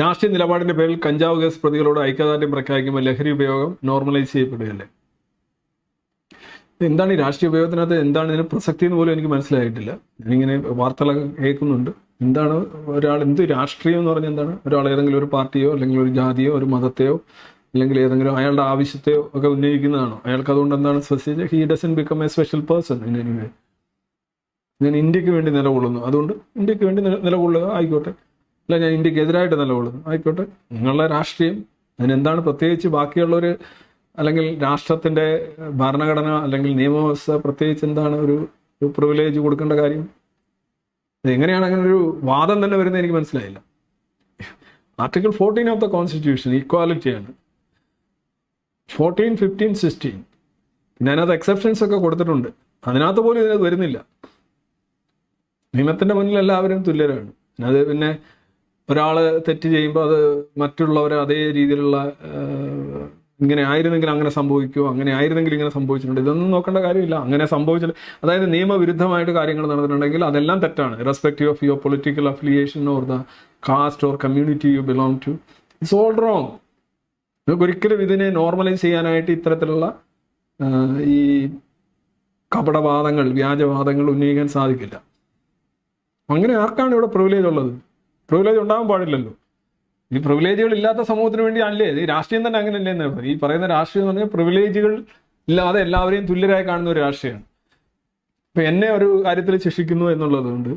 രാഷ്ട്രീയ നിലപാടിന്റെ പേരിൽ കഞ്ചാവ് കേസ് പ്രതികളോട് ഐക്യദാർഢ്യം പ്രഖ്യാപിക്കുമ്പോൾ ലഹരി ഉപയോഗം നോർമലൈസ് ചെയ്യപ്പെടുകയല്ലേ? എന്താണ് ഈ രാഷ്ട്രീയ ഉപയോഗത്തിനകത്ത് എന്താണ് ഇതിന് പ്രസക്തി എന്ന് പോലും എനിക്ക് മനസ്സിലായിട്ടില്ല. ഞാനിങ്ങനെ വാർത്തകളൊക്കെ കേൾക്കുന്നുണ്ട്. എന്താണ് ഒരാൾ എന്ത് രാഷ്ട്രീയം എന്ന് പറഞ്ഞാൽ എന്താണ്? ഒരാൾ ഏതെങ്കിലും ഒരു പാർട്ടിയോ അല്ലെങ്കിൽ ഒരു ജാതിയോ ഒരു മതത്തെയോ അല്ലെങ്കിൽ ഏതെങ്കിലും അയാളുടെ ആവശ്യത്തെയോ ഒക്കെ ഉന്നയിക്കുന്നതാണോ? അയാൾക്ക് അതുകൊണ്ട് എന്താണ് specific he doesn't become a special person in anyway ഞാൻ ഇന്ത്യയ്ക്ക് വേണ്ടി നിലകൊള്ളുന്നു. അതുകൊണ്ട് ഇന്ത്യയ്ക്ക് വേണ്ടി നിലകൊള്ളുക ആയിക്കോട്ടെ. അല്ല ഞാൻ ഇന്ത്യയ്ക്ക് എതിരായിട്ട് നിലകൊള്ളുന്നു ആയിക്കോട്ടെ. നിങ്ങളുടെ രാഷ്ട്രീയം അതിനെന്താണ് പ്രത്യേകിച്ച് ബാക്കിയുള്ളവർ അല്ലെങ്കിൽ രാഷ്ട്രത്തിന്റെ ഭരണഘടന അല്ലെങ്കിൽ നിയമവ്യവസ്ഥ പ്രത്യേകിച്ച് എന്താണ് ഒരു ഒരു പ്രിവിലേജ് കൊടുക്കേണ്ട കാര്യം? എങ്ങനെയാണ് അങ്ങനെ ഒരു വാദം തന്നെ വരുന്നത് എനിക്ക് മനസ്സിലായില്ല. Article fourteen of the constitution ഈക്വാലിറ്റിയാണ് fourteen fifteen sixteen പിന്നെ അതിനകത്ത് എക്സെപ്ഷൻസ് ഒക്കെ കൊടുത്തിട്ടുണ്ട്. അതിനകത്ത് പോലും ഇതിനകത്ത് വരുന്നില്ല. നിയമത്തിന്റെ മുന്നിൽ എല്ലാവരും തുല്യരാണ്. അത് പിന്നെ ഒരാൾ തെറ്റ് ചെയ്യുമ്പോൾ അത് മറ്റുള്ളവരെ അതേ രീതിയിലുള്ള ഇങ്ങനെ ആയിരുന്നെങ്കിൽ അങ്ങനെ സംഭവിക്കുമോ അങ്ങനെ ആയിരുന്നെങ്കിൽ ഇങ്ങനെ സംഭവിച്ചിട്ടുണ്ട്. ഇതൊന്നും നോക്കേണ്ട കാര്യമില്ല. അങ്ങനെ സംഭവിച്ചില്ല അതായത് നിയമവിരുദ്ധമായിട്ട് കാര്യങ്ങൾ നടന്നിട്ടുണ്ടെങ്കിൽ അതെല്ലാം തെറ്റാണ്. Respective of your political affiliation or the caste or community you belong to it's all wrong നമുക്ക് ഒരിക്കലും ഇതിനെ നോർമലൈസ് ചെയ്യാനായിട്ട് ഇത്തരത്തിലുള്ള ഈ കപടവാദങ്ങൾ വ്യാജവാദങ്ങൾ ഉന്നയിക്കാൻ സാധിക്കില്ല. അങ്ങനെ ആർക്കാണ് ഇവിടെ പ്രിവിലേജ് ഉള്ളത്? പ്രിവിലേജ് ഉണ്ടാകാൻ പാടില്ലല്ലോ. ഈ പ്രിവിലേജുകൾ ഇല്ലാത്ത സമൂഹത്തിന് വേണ്ടി അല്ലേ? ഈ രാഷ്ട്രീയം തന്നെ അങ്ങനെയല്ലേ ഈ പറയുന്ന രാഷ്ട്രീയം എന്ന് പറഞ്ഞാൽ പ്രിവിലേജുകൾ ഇല്ലാതെ എല്ലാവരെയും തുല്യരായി കാണുന്ന ഒരു രാഷ്ട്രീയമാണ്. ഇപ്പൊ എന്നെ ഒരു കാര്യത്തിൽ ശിക്ഷിക്കുന്നു എന്നുള്ളതുകൊണ്ട്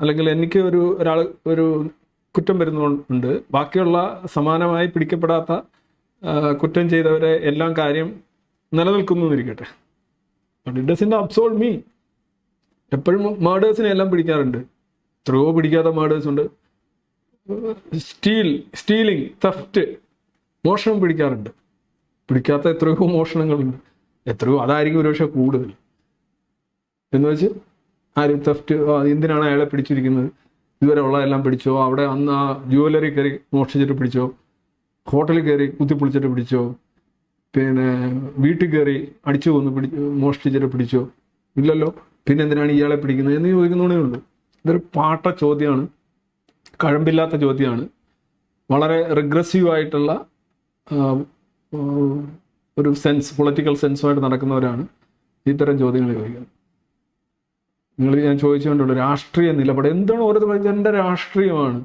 അല്ലെങ്കിൽ എനിക്ക് ഒരു ഒരാൾ ഒരു കുറ്റം വരുന്നുണ്ട് ബാക്കിയുള്ള സമാനമായി പിടിക്കപ്പെടാത്ത കുറ്റം ചെയ്തവരെ എല്ലാം കാര്യം നിലനിൽക്കുന്നു എന്നിരിക്കട്ടെ. ഇറ്റ് അബ്സോൾവ് മീ എപ്പോഴും മേഡേഴ്സിനെ എല്ലാം പിടിക്കാറുണ്ട്. എത്രയോ പിടിക്കാത്ത മേഡേഴ്സ് ഉണ്ട്. സ്റ്റീൽ സ്റ്റീലിംഗ് തെഫ്റ്റ് മോഷണം പിടിക്കാറുണ്ട്. പിടിക്കാത്ത എത്രയോ മോഷണങ്ങളുണ്ട്. എത്രയോ അതായിരിക്കും ഒരുപക്ഷെ കൂടുതൽ. എന്ന് വെച്ച് ആര് തെഫ്റ്റ് എന്തിനാണ് അയാളെ പിടിച്ചിരിക്കുന്നത്? ഇതുവരെ ഉള്ളതെല്ലാം പിടിച്ചോ? അവിടെ അന്ന് ആ ജുവലറി കയറി മോഷ്ടിച്ചിട്ട് പിടിച്ചോ? ഹോട്ടലിൽ കയറി കുത്തിപ്പൊളിച്ചിട്ട് പിടിച്ചോ? പിന്നെ വീട്ടിൽ കയറി അടിച്ചു കൊന്ന് പിടി മോഷ്ടിച്ചിട്ട് പിടിച്ചോ? ഇല്ലല്ലോ. പിന്നെ എന്തിനാണ് ഇയാളെ പിടിക്കുന്നത്? എന്ന് ചോദിക്കുന്നതേ ഉള്ളൂ. ഇതൊരു പാട്ട ചോദ്യമാണ്. കഴമ്പില്ലാത്ത ചോദ്യമാണ്. വളരെ റിഗ്രസീവ് ആയിട്ടുള്ള ഒരു സെൻസ് പൊളിറ്റിക്കൽ സെൻസുമായിട്ട് നടക്കുന്നവരാണ് ഇത്തരം ചോദ്യങ്ങൾ ചോദിക്കുന്നത്. നിങ്ങൾ ഞാൻ ചോദിച്ചുകൊണ്ടുള്ളൂ രാഷ്ട്രീയ നിലപാട്. എന്താണ് ഓരോ എന്റെ രാഷ്ട്രീയമാണ്?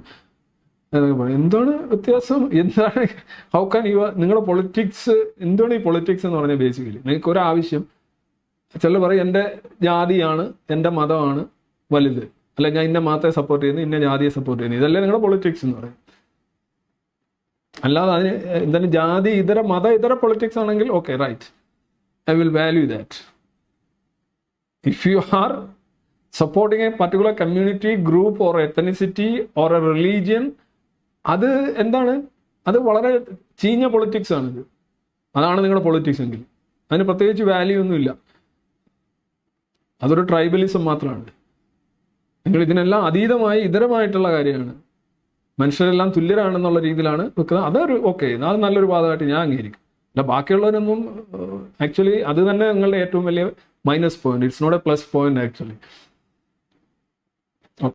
എന്നൊക്കെ പറയും. എന്താണ് വ്യത്യാസം? എന്താണ്? ഹൗ കാൻ യു നിങ്ങളുടെ പൊളിറ്റിക്സ് എന്താണ് ഈ പൊളിറ്റിക്സ് എന്ന് പറഞ്ഞാൽ ബേസിക്കലി നിങ്ങൾക്ക് ഒരാവശ്യം ചില പറയും എന്റെ ജാതിയാണ് എന്റെ മതമാണ് വലുത്. അല്ല ഞാൻ ഇന്ന മാത്രമേ സപ്പോർട്ട് ചെയ്യുന്നു ഇന്ന ജാതിയെ സപ്പോർട്ട് ചെയ്യുന്നു. ഇതല്ലേ നിങ്ങളുടെ പൊളിറ്റിക്സ് എന്ന് പറയും. അല്ലാതെ അതിന് എന്തായാലും ജാതി ഇതര മത ഇതര പൊളിറ്റിക്സ് ആണെങ്കിൽ okay right I will value that if you are supporting a particular community group or ethnicity or a religion അത് എന്താണ്? അത് വളരെ ചീഞ്ഞ പൊളിറ്റിക്സ് ആണിത്. അതാണ് നിങ്ങളുടെ പൊളിറ്റിക്സ് എങ്കിൽ. അതിന് പ്രത്യേകിച്ച് വാല്യൂ ഒന്നുമില്ല. അതൊരു ട്രൈബലിസം മാത്രമാണ് നിങ്ങൾ ഇതിനെല്ലാം അതീതമായി ഇതരമായിട്ടുള്ള കാര്യമാണ് മനുഷ്യരെല്ലാം തുല്യരാണെന്നുള്ള രീതിയിലാണ് വെക്കുന്നത്. അതൊരു ഓക്കെ അത് നല്ലൊരു വാദമായിട്ട് ഞാൻ അംഗീകരിക്കും. അല്ല ബാക്കിയുള്ളവരൊന്നും ആക്ച്വലി അത് തന്നെ നിങ്ങളുടെ ഏറ്റവും വലിയ minus point it's not a plus point actually